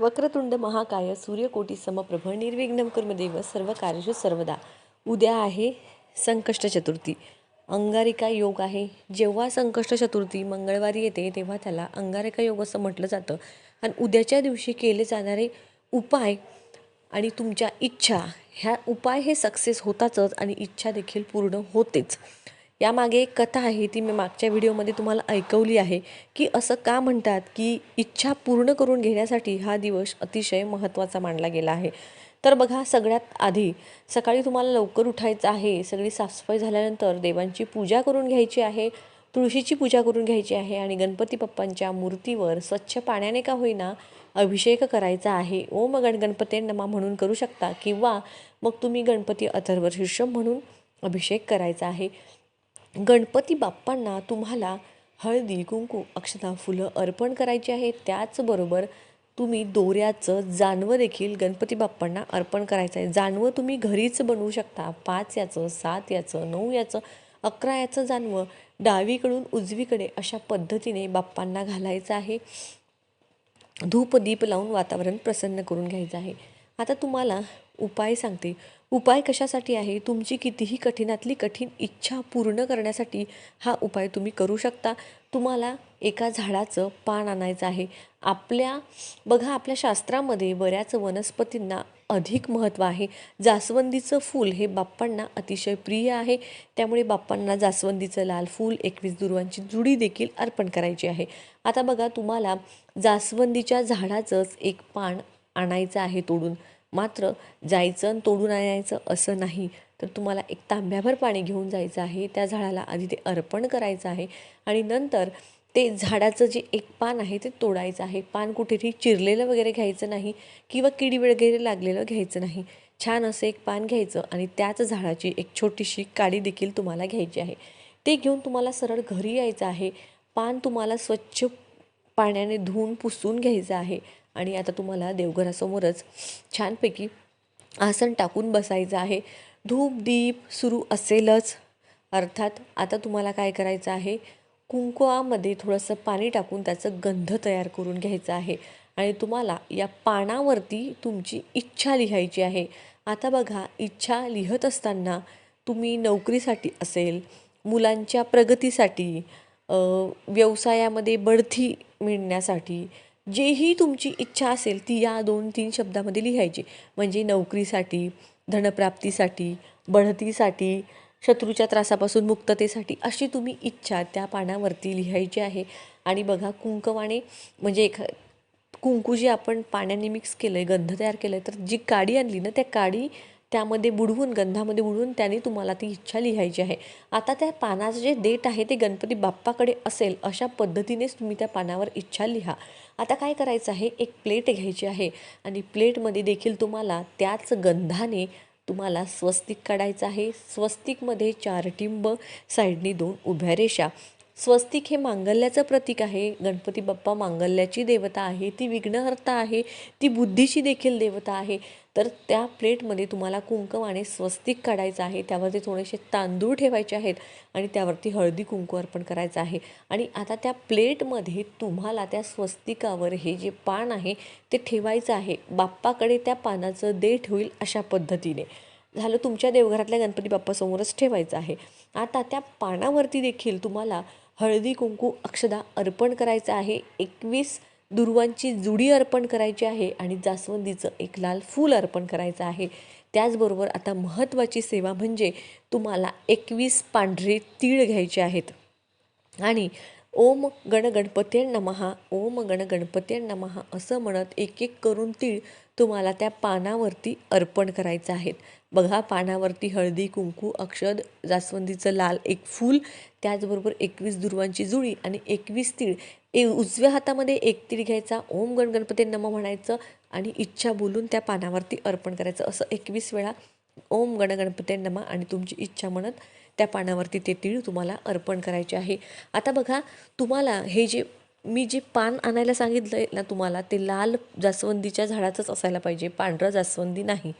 वक्रतुंड महाकाय सूर्यकोटी समप्रभ निर्विघ्न कर्मदेव सर्व कार्यशु सर्वदा. उद्या आहे संकष्ट चतुर्थी. अंगारिका योग आहे. जेव्हा संकष्ट चतुर्थी मंगळवारी येते तेव्हा त्याला अंगारिका योग असं म्हटलं जातं. आणि उद्याच्या दिवशी केले जाणारे उपाय आणि तुमच्या इच्छा ह्या उपाय हे सक्सेस होतातच आणि इच्छा देखील पूर्ण होतेच. यामागे एक कथा आहे ती मी मागच्या व्हिडिओमध्ये तुम्हाला ऐकवली आहे की असं का म्हणतात की इच्छा पूर्ण करून घेण्यासाठी हा दिवस अतिशय महत्त्वाचा मानला गेला आहे. तर बघा सगळ्यात आधी सकाळी तुम्हाला लवकर उठायचं आहे सगळी साफसफाई झाल्यानंतर देवांची पूजा करून घ्यायची आहे तुळशीची पूजा करून घ्यायची आहे आणि गणपती बाप्पांच्या मूर्तीवर स्वच्छ पाण्याने का होईना अभिषेक करायचा आहे. ओम गण गणपती नमा म्हणून करू शकता किंवा मग तुम्ही गणपती अथर्व शीर्षम म्हणून अभिषेक करायचा आहे. गणपती बाप्पांना तुम्हाला हळदी कुंकू अक्षता फुलं अर्पण करायची आहे. त्याचबरोबर तुम्ही दोऱ्याचं जानवं देखील गणपती बाप्पांना अर्पण करायचं आहे. जानवं तुम्ही घरीच बनवू शकता. पाच याचं सात याचं नऊ याचं अकरा याचं जानवं डावीकडून उजवीकडे अशा पद्धतीने बाप्पांना घालायचं आहे. धूप दीप लावून वातावरण प्रसन्न करून घ्यायचं आहे. आता तुम्हाला उपाय सांगते. उपाय कशासाठी आहे? तुमची कितीही कठीणातली कठीण इच्छा पूर्ण करण्यासाठी हा उपाय तुम्ही करू शकता. तुम्हाला एका झाडाचं पान आणायचं आहे. आपल्या बघा आपल्या शास्त्रामध्ये बऱ्याच वनस्पतींना अधिक महत्त्व आहे. जास्वंदीचं फूल हे बाप्पांना अतिशय प्रिय आहे. त्यामुळे बाप्पांना जास्वंदीचं लाल फूल एकवीस दुर्वांची जुडी देखील अर्पण करायची आहे. आता बघा तुम्हाला जास्वंदीच्या झाडाचंच एक पान आणायचं आहे तोडून. मात्र जायचं आणि तोडून आणायचं असं नाही तर तुम्हाला एक तांब्याभर पाणी घेऊन जायचं आहे त्या झाडाला आधी ते अर्पण करायचं आहे आणि नंतर ते झाडाचं जे एक पान आहे ते तोडायचं आहे. पान कुठेतरी चिरलेलं वगैरे घ्यायचं नाही किंवा किडी वगैरे लागलेलं घ्यायचं नाही. छान असं एक पान घ्यायचं आणि त्याच झाडाची एक छोटीशी काडी देखील तुम्हाला घ्यायची आहे. ते घेऊन तुम्हाला सरळ घरी यायचं आहे. पान तुम्हाला स्वच्छ पाण्याने धुवून पुसून घ्यायचं आहे. आणि आता तुम्हाला देवघरासमोरच छानपैकी आसन टाकून बसायचं आहे. धूप दीप सुरू असेलच. अर्थात आता तुम्हाला काय करायचं आहे? कुंकुवामध्ये थोडंसं पाणी टाकून त्याचं गंध तयार करून घ्यायचं आहे. आणि तुम्हाला या पानावरती तुमची इच्छा लिहायची आहे. आता बघा इच्छा लिहत असताना तुम्ही नोकरीसाठी असेल मुलांच्या प्रगतीसाठी व्यवसायामध्ये बढती मिळण्यासाठी जेही तुमची इच्छा असेल ती या दोन तीन शब्दामध्ये लिहायची. म्हणजे नोकरीसाठी धनप्राप्तीसाठी बढतीसाठी शत्रूच्या त्रासापासून मुक्ततेसाठी अशी तुम्ही इच्छा त्या पानावरती लिहायची आहे. आणि बघा कुंकवाने म्हणजे एखा कुंकू जे आपण पाण्याने मिक्स केलं आहे गंध तयार केलं आहे तर जी काडी आणली ना त्या काडी त्यामध्ये बुडवून गंधामध्ये बुडवून त्याने तुम्हाला ती इच्छा लिहायची आहे. आता त्या पानाचं जे डेट आहे ते गणपती बाप्पाकडे असेल अशा पद्धतीनेच तुम्ही त्या पानावर इच्छा लिहा. आता काय करायचं आहे? एक प्लेट घ्यायची आहे आणि प्लेटमध्ये देखील तुम्हाला त्याच गंधाने तुम्हाला स्वस्तिक काढायचं आहे. स्वस्तिकमध्ये चार टिंब साईडनी दोन उभ्या रेषा. स्वस्तिक हे मांगल्याचं प्रतीक आहे. गणपती बाप्पा मांगल्याची देवता आहे. ती विघ्नहर्ता आहे. ती बुद्धीची देखील देवता आहे. तर त्या प्लेटमध्ये तुम्हाला कुंकवाने स्वस्तिक काढायचं आहे. त्यावरती थोडेसे तांदूळ ठेवायचे आहेत आणि त्यावरती हळदी कुंकू अर्पण करायचं आहे. आणि आता त्या प्लेटमध्ये तुम्हाला त्या स्वस्तिकावर हे जे पान आहे ते ठेवायचं आहे. बाप्पाकडे त्या पानाचं देठ होईल अशा पद्धतीने. झालं तुमच्या देवघरातल्या गणपती बाप्पासमोरच ठेवायचं आहे. आता त्या पानावरती देखील तुम्हाला हळदी कुंकू अक्षदा अर्पण करायचं आहे. एकवीस दुर्वांची जुडी अर्पण करायची आहे आणि जास्वंदीचं एक लाल फूल अर्पण करायचं आहे. त्याचबरोबर आता महत्त्वाची सेवा म्हणजे तुम्हाला एकवीस पांढरे तीळ घ्यायचे आहेत. आणि ओम गणगणपती नमहा ओम गणगणपती नमहा असं म्हणत एक एक करून तीळ तुम्हाला त्या पानावरती अर्पण करायचं आहेत. बघा पानावरती हळदी कुंकू अक्षद जास्वंदीचं लाल एक फूल त्याचबरोबर एकवीस दुर्वांची जुळी आणि एकवीस तीळ. ए उजव्या हातामध्ये एक तीळ घ्यायचा ओम गण गणपती नम म्हणायचं आणि इच्छा बोलून त्या पानावरती अर्पण करायचं. असं एकवीस वेळा ओम गण गणपती नमा आणि तुमची इच्छा म्हणत त्या पानावरती ते तीळ तुम्हाला अर्पण करायचे आहे. आता बघा तुम्हाला हे जे मी जे पान आणायला सांगितलं आहे ना तुम्हाला ते लाल जास्वंदीच्या झाडाचंच असायला पाहिजे. पांढरं जास्वंदी नाही.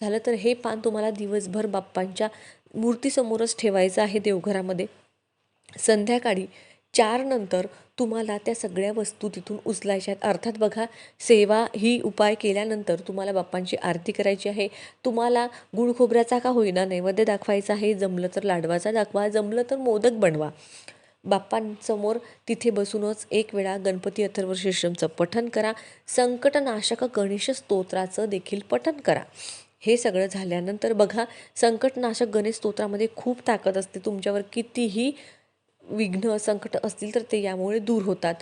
झालं तर हे पान तुम्हाला दिवसभर बाप्पांच्या मूर्तीसमोरच ठेवायचं आहे देवघरामध्ये. संध्याकाळी चार नंतर तुम्हाला त्या सगळ्या वस्तू तिथून उचलायच्या आहेत. अर्थात बघा सेवा ही उपाय केल्यानंतर तुम्हाला बाप्पांची आरती करायची आहे. तुम्हाला गुळ खोबऱ्याचा का होईना नैवेद्य दाखवायचा आहे. जमलं तर लाडवाचा दाखवा जमलं तर मोदक बनवा. बाप्पांसमोर तिथे बसूनच एक वेळा गणपती अथर्व शीर्षमचं पठन करा. संकटनाशक गणेश स्तोत्राचं देखील पठन करा. हे सगळं झाल्यानंतर बघा संकटनाशक गणेश स्तोत्रामध्ये खूप ताकद असते. तुमच्यावर कितीही विघ्न संकट असतील तर ते यामुळे दूर होतात.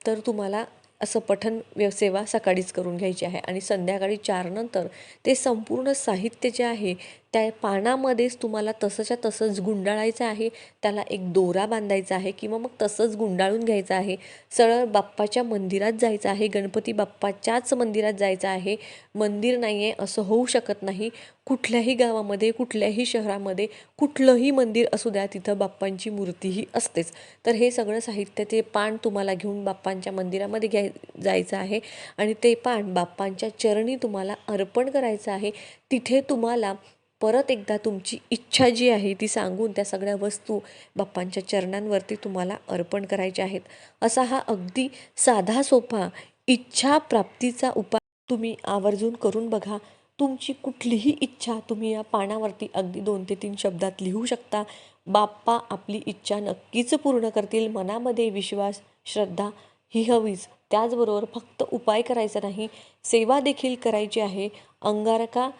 तर तुम्हाला असं पठन व्य सेवा सकाळीच करून घ्यायची आहे. आणि संध्याकाळी चारनंतर ते संपूर्ण साहित्य जे आहे त्या पानामध्येच तुम्हाला तसंच्या तसंच गुंडाळायचं आहे. त्याला एक दोरा बांधायचा आहे किंवा मग तसंच गुंडाळून घ्यायचं आहे. सरळ बाप्पाच्या मंदिरात जायचं आहे. गणपती बाप्पाच्याच मंदिरात जायचं आहे. मंदिर नाही आहे असं होऊ शकत नाही. कुठल्याही गावामध्ये कुठल्याही शहरामध्ये कुठलंही मंदिर असू द्या तिथं बाप्पांची मूर्तीही असतेच. तर हे सगळं साहित्य ते पान तुम्हाला घेऊन बाप्पांच्या मंदिरामध्ये घ्याय जायचं आहे. आणि ते पान बाप्पांच्या चरणी तुम्हाला अर्पण करायचं आहे. तिथे तुम्हाला परत एकदा तुमची इच्छा जी आहे ती सांगून त्या सगळ्या वस्तू बाप्पांच्या चरणांवरती तुम्हाला अर्पण करायच्या आहेत. असा हा अगदी साधा सोपा इच्छा प्राप्तीचा उपाय तुम्ही आवर्जून करून बघा. तुमची कुठलीही इच्छा तुम्ही या पानावरती अगदी दोन ते तीन शब्दात लिहू शकता. बाप्पा आपली इच्छा नक्कीच पूर्ण करतील. मनामध्ये विश्वास श्रद्धा ही हवीच त्याचबरोबर फक्त उपाय करायचा नाही सेवा देखील करायची आहे. अंगारका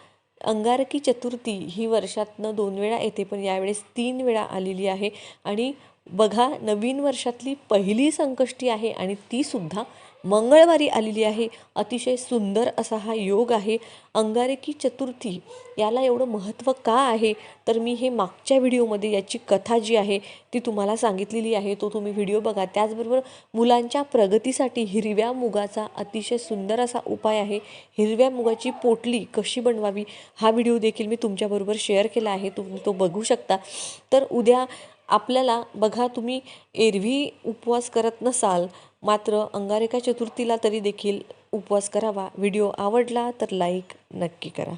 अंगारकी चतुर्थी ही वर्षातनं दोन वेळा येते पण यावेळेस तीन वेळा आलेली आहे. आणि बघा नवीन वर्षातली पहिली संकष्टी आहे आणि ती सुद्धा मंगळवारी आलेली आहे. अतिशय सुंदर असा हा योग आहे. अंगारकी चतुर्थी याला एवढं महत्त्व का आहे? तर मी हे मागच्या व्हिडिओमध्ये याची कथा जी आहे ती तुम्हाला सांगितलेली आहे. तो तुम्ही व्हिडिओ बघा. त्याचबरोबर मुलांच्या प्रगतीसाठी हिरव्या मुगाचा अतिशय सुंदर असा उपाय आहे. हिरव्या मुगाची पोटली कशी बनवावी हा व्हिडिओ देखील मी तुमच्याबरोबर शेअर केला आहे. तुम्ही तो बघू शकता. तर उद्या आपल्याला बघा तुम्ही एरवी उपवास करत नसाल मात्र अंगारिका चतुर्थीला तरी देखील उपवास करावा. व्हिडिओ आवडला तर लाईक नक्की करा.